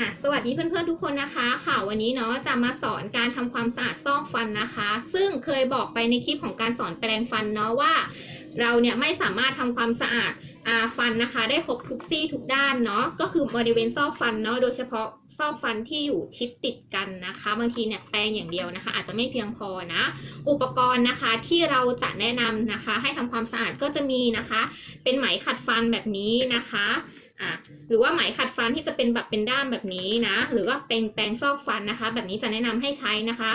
อะสวัสดีเพื่อนๆทุกคนนะคะ ค่ะวันนี้เนาะจะมาสอนการทำความสะอาดซอกฟันนะคะ ซึ่งเคยบอกไปในคลิปของการสอนแปรงฟันเนาะว่า เราเนี่ยไม่สามารถทำความสะอาดอาฟันนะคะ ได้ครบทุกซี่ทุกด้านเนาะก็คือบริเวณซอกฟันเนาะโดยเฉพาะซอกฟันที่อยู่ชิดติดกันนะคะ บางทีเนี่ยแปรงอย่างเดียวนะคะ อาจจะไม่เพียงพอนะ อุปกรณ์นะคะที่เราจะแนะนำนะคะ ให้ทำความสะอาดก็จะมีนะคะ เป็นไหมขัดฟันแบบนี้นะคะ อะหรือว่าไหมขัดฟันที่จะเป็นแบบเป็นด้ามแบบนี้นะ หรือว่าเป็นแปรงซอกฟันนะคะ แบบนี้จะแนะนำให้ใช้นะคะ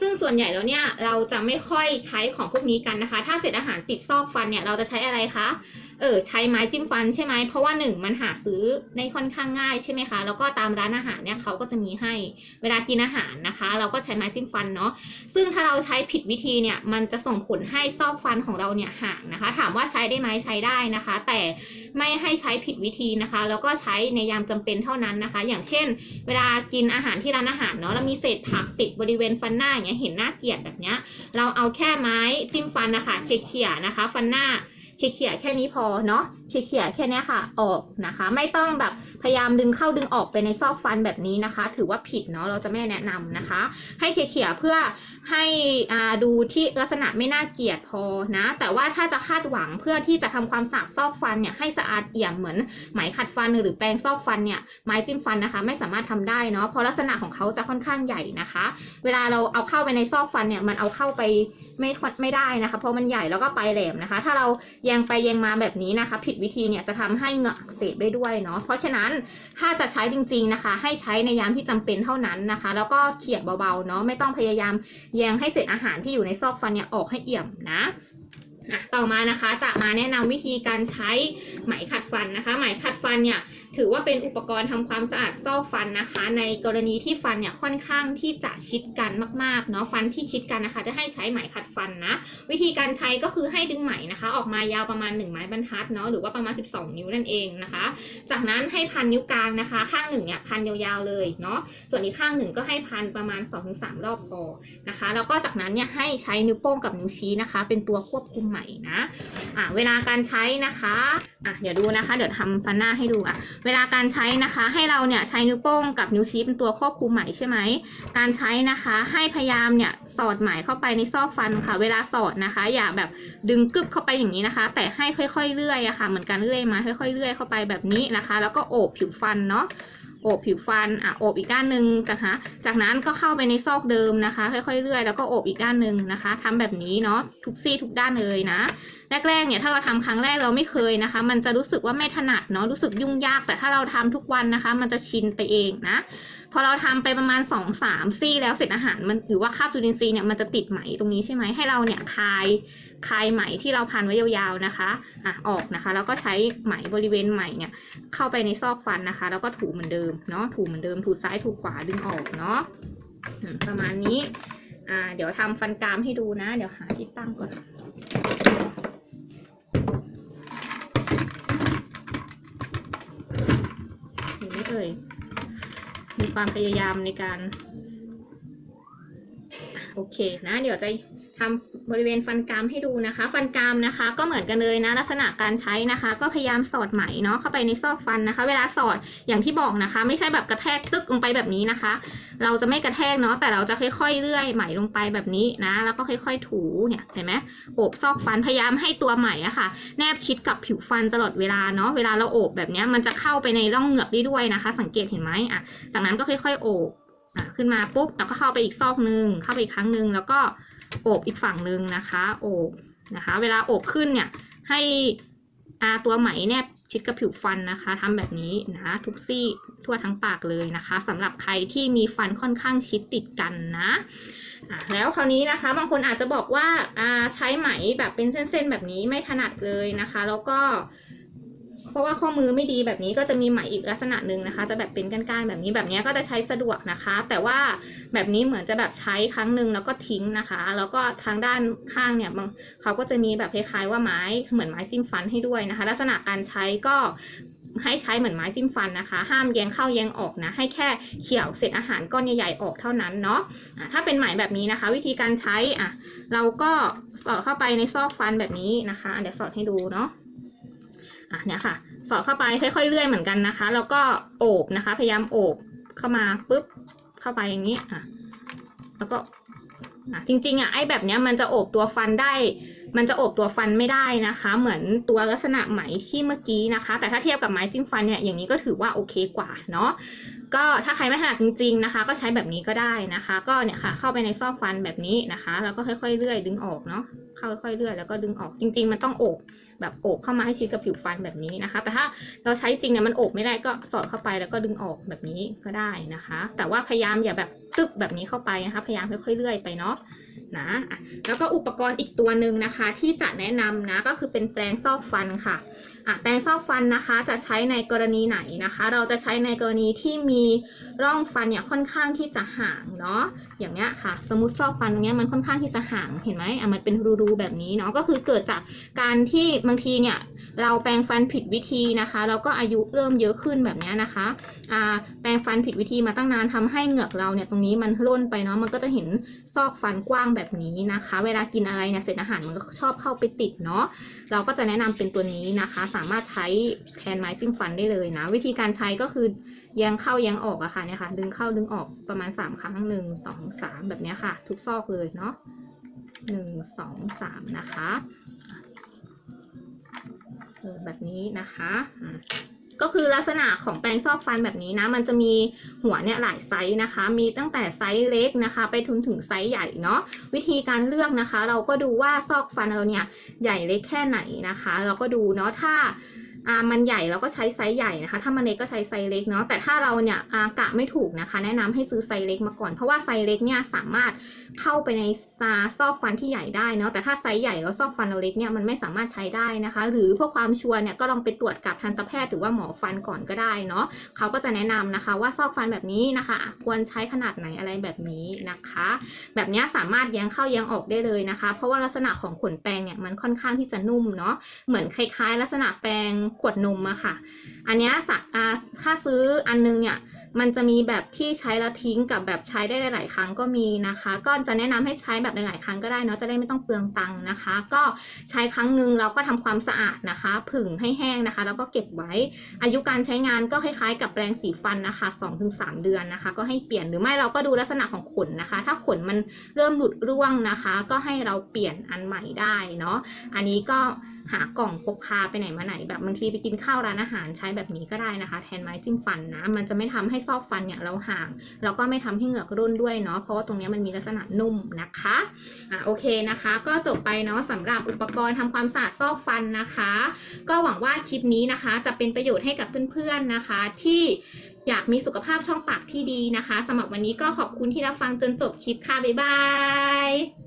ซึ่งส่วนใหญ่แล้วเนี่ยเราจะไม่ค่อยใช้ของพวกนี้กันนะคะ ถ้าเศษอาหารติดซอกฟันเนี่ยเราจะใช้อะไรคะ เออใช้ไม้จิ้มฟันใช่ไหมเพราะว่าหนึ่งมันหาซื้อในค่อนข้างง่ายใช่ไหมคะแล้วก็ตามร้านอาหารเนี่ยเขาก็จะมีให้เวลากินอาหารนะคะ เราก็ใช้ไม้จิ้มฟันเนาะซึ่งถ้าเราใช้ผิดวิธีเนี่ยมันจะส่งผลให้ซอกฟันของเราเนี่ยห่างนะคะ ถามว่าใช้ได้ไหมใช้ได้นะคะ แต่ไม่ให้ใช้ผิดวิธีนะคะ แล้วก็ใช้ในยามจำเป็นเท่านั้นนะคะ อย่างเช่น เวลากินอาหารที่ร้านอาหารเนาะแล้วมีเศษผักติดบริเวณฟันหน้าอย่างเงี้ยเห็นหน้าเกลียดแบบเนี้ยเราเอาแค่ไม้จิ้มฟันนะคะเขี่ยๆนะคะ ฟันหน้า เขี่ยๆแค่นี้พอเนาะเขี่ยๆแค่นี้ค่ะ ออกนะคะ ไม่ต้องแบบพยายามดึงเข้าดึงออกไปในซอกฟันแบบนี้นะคะ ถือว่าผิดเนาะเราจะไม่แนะนำนะคะ ให้เขี่ยๆเพื่อให้อ่าดูที่ลักษณะไม่น่าเกลียดพอนะ แต่ว่าถ้าจะคาดหวังเพื่อที่จะทำความสะอาดซอกฟันเนี่ยให้สะอาดเอี่ยมเหมือนไหมขัดฟันหรือแปรงซอกฟันเนี่ยไม้จิ้มฟันนะคะ ไม่สามารถทำได้เนาะเพราะลักษณะของเขาจะค่อนข้างใหญ่นะคะ เวลาเราเอาเข้าไปในซอกฟันเนี่ยมันเอาเข้าไปไม่ไม่ได้นะคะ เพราะมันใหญ่แล้วก็ปลายแหลมนะคะ ถ้าเราแยงไปแยงมาแบบนี้นะคะ ผิดวิธีเนี่ยจะทำให้เหงือกอักเสบได้ด้วยเนาะเพราะฉะนั้นถ้าจะใช้จริง ๆนะคะ ให้ใช้ในยามที่จำเป็นเท่านั้นนะคะ แล้วก็เขี่ยเบาๆเนาะไม่ต้องพยายามแยงให้เศษอาหารที่อยู่ในซอกฟันเนี่ยออกให้เอี่ยมนะอะต่อมานะคะจะมาแนะนำวิธีการใช้ไหมขัดฟันนะคะ ไหมขัดฟันเนี่ย ถือว่าเป็นอุปกรณ์ทำความสะอาดซอกฟันนะคะ ในกรณีที่ฟันเนี่ยค่อนข้างที่จะชิดกันมากๆเนาะฟันที่ชิดกันนะคะ จะให้ใช้ไหมขัดฟันนะ วิธีการใช้ก็คือให้ดึงไหมนะคะ ออกมายาวประมาณ 1 ไม้บรรทัดเนาะหรือว่าประมาณ 12 นิ้วนั่นเองนะคะ จากนั้นให้พันนิ้วกลางนะคะ ข้างหนึ่งเนี่ยพันยาวๆเลยเนาะส่วนอีกข้างหนึ่งก็ให้พันประมาณ 2-3 รอบพอนะคะแล้วก็จากนั้นเนี่ยให้ใช้นิ้วโป้งกับนิ้วชี้นะคะ เป็นตัวควบคุมไหมนะอะเวลาการใช้นะคะอะเดี๋ยวดูนะคะ เดี๋ยวทำฟันหน้าให้ดูอะเวลาการใช้นะคะ ให้เราเนี่ยใช้นิ้วโป้งกับนิ้วชี้เป็นตัวควบคุมไหมใช่ไหม การใช้นะคะให้พยายามเนี่ยสอดไหมเข้าไปในซอกฟันค่ะ เวลาสอดนะคะ อย่าแบบดึงกึกเข้าไปอย่างนี้นะคะ แต่ให้ค่อยๆเลื่อยอะค่ะ เหมือนการเลื่อยไม้ค่อยๆเลื่อยเข้าไปแบบนี้นะคะ แล้วก็โอบผิวฟันเนาะ อบผิวฟันอะอบอีกด้านหนึ่งนะคะจากนั้นก็เข้าไปในซอกเดิมนะคะ ค่อยๆเลื่อยแล้วก็อบอีกด้านหนึ่งนะคะทำแบบนี้เนาะทุกซี่ทุกด้านเลยนะแรกๆเนี่ยถ้าเราทำครั้งแรกเราไม่เคยนะคะ มันจะรู้สึกว่าไม่ถนัดเนาะรู้สึกยุ่งยากแต่ถ้าเราทำทุกวันนะคะ มันจะชินไปเองนะพอเราทำไปประมาณสองสามซี่แล้วเสร็จอาหารมันหรือว่าคราบจุลินทรีย์เนี่ยมันจะติดไหมตรงนี้ใช่ไหมให้เราเนี่ยคลายคลายไหมที่เราพันไว้ยาวๆนะคะอะออกนะคะ แล้วก็ใช้ไหมบริเวณไหมเนี่ยเข้าไปในซอกฟันนะคะ แล้วก็ถูเหมือนเดิมเนาะถูเหมือนเดิมถูซ้ายถูขวาดึงออกเนาะประมาณนี้อ่าเดี๋ยวทำฟันกรามให้ดูนะ เดี๋ยวหาที่ตั้งก่อนเห็นไหมเอ่ย ความพยายามในการ โอเคนะ เดี๋ยวจะ ทำบริเวณฟันกรามให้ดูนะคะ ฟันกรามนะคะ ก็เหมือนกันเลยนะ ลักษณะการใช้นะคะ ก็พยายามสอดไหมเนาะเข้าไปในซอกฟันนะคะ เวลาสอดอย่างที่บอกนะคะ ไม่ใช่แบบกระแทกตึกลงไปแบบนี้นะคะ เราจะไม่กระแทกเนาะแต่เราจะค่อยๆเลื่อยไหมลงไปแบบนี้นะ แล้วก็ค่อยๆถูเนี่ยเห็นไหมโอบซอกฟันพยายามให้ตัวไหมอะค่ะ แนบชิดกับผิวฟันตลอดเวลาเนาะเวลาเราโอบแบบนี้มันจะเข้าไปในร่องเหงือกได้ด้วยนะคะ สังเกตเห็นไหมอะจากนั้นก็ค่อยๆโอบอะขึ้นมาปุ๊บแล้วก็เข้าไปอีกซอกนึงเข้าไปอีกครั้งหนึ่งแล้วก็ โอบอีกฝั่งหนึ่งนะคะโอบนะคะ เวลาโอบขึ้นเนี่ยให้อาตัวไหมแนบชิดกับผิวฟันนะคะทำแบบนี้นะทุกซี่ทั่วทั้งปากเลยนะคะสำหรับใครที่มีฟันค่อนข้างชิดติดกันนะอะแล้วคราวนี้นะคะ บางคนอาจจะบอกว่าใช้ไหมแบบเป็นเส้นๆแบบนี้ไม่ถนัดเลยนะคะ แล้วก็ ราะว่าข้อมือไม่ดีแบบนี้ก็จะมีไหมอีกลักษณะหนึ่งนะคะ จะแบบเป็นก้านๆแบบนี้แบบนี้ก็จะใช้สะดวกนะคะ แต่ว่าแบบนี้เหมือนจะแบบใช้ครั้งหนึ่งแล้วก็ทิ้งนะคะ แล้วก็ทางด้านข้างเนี่ยบางเขาก็จะมีแบบคล้ายๆว่าไม้เหมือนไม้จิ้มฟันให้ด้วยนะคะ ลักษณะการใช้ก็ให้ใช้เหมือนไม้จิ้มฟันนะคะ ห้ามแยงเข้าแยงออกนะ ให้แค่เขี่ยวเศษอาหารก้อนใหญ่ๆออกเท่านั้นเนาะะถ้าเป็นไหมแบบนี้นะคะ วิธีการใช้อะเราก็สอดเข้าไปในซอกฟันแบบนี้นะคะเดี๋ยวสอดให้ดูเนาะ อะเนี่ยค่ะ สอดเข้าไปค่อยๆเลื่อยเหมือนกันนะคะ แล้วก็โอบนะคะ พยายามโอบเข้ามาปุ๊บเข้าไปอย่างนี้อะ แล้วก็อะจริงๆอะไอ้แบบเนี้ยมันจะโอบตัวฟันได้ มันจะโอบตัวฟันไม่ได้นะคะ เหมือนตัวลักษณะไหมที่เมื่อกี้นะคะ แต่ถ้าเทียบกับไม้จิ้มฟันเนี่ยอย่างนี้ก็ถือว่าโอเคกว่าเนาะก็ถ้าใครไม่ถนัดจริง ๆนะคะ ก็ใช้แบบนี้ก็ได้นะคะ ก็เนี่ยค่ะ เข้าไปในซอกฟันแบบนี้นะคะ แล้วก็ค่อยๆเลื่อยดึงออกเนาะ ค่อยๆเลื่อยแล้วก็ดึงออกจริง ๆ มันต้องโอบแบบโอบเข้ามาให้ชิดกับผิวฟันแบบนี้นะคะ แต่ถ้าเราใช้จริงเนี่ยมันโอบไม่ได้ก็สอดเข้าไปแล้วก็ดึงออกแบบนี้ก็ได้นะคะ แต่ว่าพยายามอย่าแบบตึบแบบนี้เข้าไปนะคะ พยายามค่อยๆเลื่อยไปเนาะนะแล้วก็อุปกรณ์อีกตัวหนึ่งนะคะ ที่จะแนะนำนะก็คือเป็นแปรงซอกฟันค่ะอะแปรงซอกฟันนะคะจะใช้ในกรณีไหนนะคะ เราจะใช้ในกรณีที่มีร่องฟันเนี่ยค่อนข้างที่จะห่างเนาะอย่างเงี้ยค่ะ สมมติซอกฟันตรงเนี้ยมันค่อนข้างที่จะห่างเห็นไหมอะมันเป็นรูๆแบบนี้เนาะก็คือเกิดจากการที่บางทีเนี่ยเราแปรงฟันผิดวิธีนะคะแล้วก็อายุเริ่มเยอะขึ้นแบบเนี้ยนะคะอ่าแปรงฟันผิดวิธีมาตั้งนานทำให้เหงือกเราเนี่ยตรงนี้มันร่นไปเนาะมันก็จะเห็นซอกฟันกว้างแบบนี้นะคะ เวลากินอะไรเนี่ยเศษอาหารมันก็ชอบเข้าไปติดเนาะเราก็จะแนะนำเป็นตัวนี้นะคะ สามารถใช้แทนไม้จิ้มฟันได้เลยนะ วิธีการใช้ก็คือ แยงเข้าแยงออกอะค่ะเนี่ยค่ะ ดึงเข้าดึงออกประมาณสามครั้งหนึ่งสองสามแบบนี้ค่ะ ทุกซอกเลยเนาะหนึ่งสองสามนะคะเออแบบนี้นะคะก็คือลักษณะของแปรงซอกฟันแบบนี้นะ มันจะมีหัวเนี่ยหลายไซส์นะคะ มีตั้งแต่ไซส์เล็กนะคะ ไปถึงถึงไซส์ใหญ่เนาะ วิธีการเลือกนะคะ เราก็ดูว่าซอกฟันเราเนี่ยใหญ่เล็กแค่ไหนนะคะ เราก็ดูเนาะถ้า อ่ามันใหญ่เราก็ใช้ไซส์ใหญ่นะคะ ถ้ามันเล็กก็ใช้ไซส์เล็กเนาะ แต่ถ้าเราเนี่ยอากะไม่ถูกนะคะ แนะนำให้ซื้อไซส์เล็กมาก่อน เพราะว่าไซส์เล็กเนี่ยสามารถเข้าไปในซาซอกฟันที่ใหญ่ได้เนาะ แต่ถ้าไซส์ใหญ่แล้วซอกฟันเราเล็กเนี่ยมันไม่สามารถใช้ได้นะคะ หรือเพื่อความชัวร์เนี่ยก็ลองไปตรวจกับทันตแพทย์หรือว่าหมอฟันก่อนก็ได้เนาะ เขาก็จะแนะนำนะคะ ว่าซอกฟันแบบนี้นะคะ ควรใช้ขนาดไหนอะไรแบบนี้นะคะ แบบนี้สามารถแย้งเข้าแย้งออกได้เลยนะคะ เพราะว่าลักษณะของขนแปรงเนี่ยมันค่อนข้างที่จะนุ่มเนาะ เหมือนคล้ายๆ ลักษณะแปรงขวดนมอะค่ะ อันเนี้ยสักถ้าซื้ออันนึงเนี่ย มันจะมีแบบที่ใช้แล้วทิ้งกับแบบใช้ได้หลาย ๆ ครั้งก็มีนะคะ ก็จะแนะนำให้ใช้แบบหลาย ๆ ครั้งก็ได้เนาะจะได้ไม่ต้องเปลืองตังค์นะคะ ก็ใช้ครั้งหนึ่งเราก็ทำความสะอาดนะคะ ผึ่งให้แห้งนะคะ แล้วก็เก็บไว้ อายุการใช้งานก็คล้าย ๆ กับแปรงสีฟันนะคะ 2-3 เดือนนะคะ ก็ให้เปลี่ยนหรือไม่เราก็ดูลักษณะของขนนะคะ ถ้าขนมันเริ่มหลุดร่วงนะคะ ก็ให้เราเปลี่ยนอันใหม่ได้เนาะอันนี้ก็หากล่องพกพาไปไหนมาไหน แบบบางทีไปกินข้าวร้านอาหารใช้แบบนี้ก็ได้นะคะ แทนไม้จิ้มฟันนะ มันจะไม่ทำให้ซอกฟันเนี่ยเราห่าง แล้วก็ไม่ทำให้เหงือกร่นด้วยเนาะเพราะว่าตรงนี้มันมีลักษณะนุ่มนะคะอะโอเคนะคะ ก็จบไปเนาะสำหรับอุปกรณ์ทำความสะอาดซอกฟันนะคะ ก็หวังว่าคลิปนี้นะคะ จะเป็นประโยชน์ให้กับเพื่อนๆนะคะ ที่อยากมีสุขภาพช่องปากที่ดีนะคะสำหรับวันนี้ก็ขอบคุณที่รับฟังจนจบคลิปค่ะบ๊ายบาย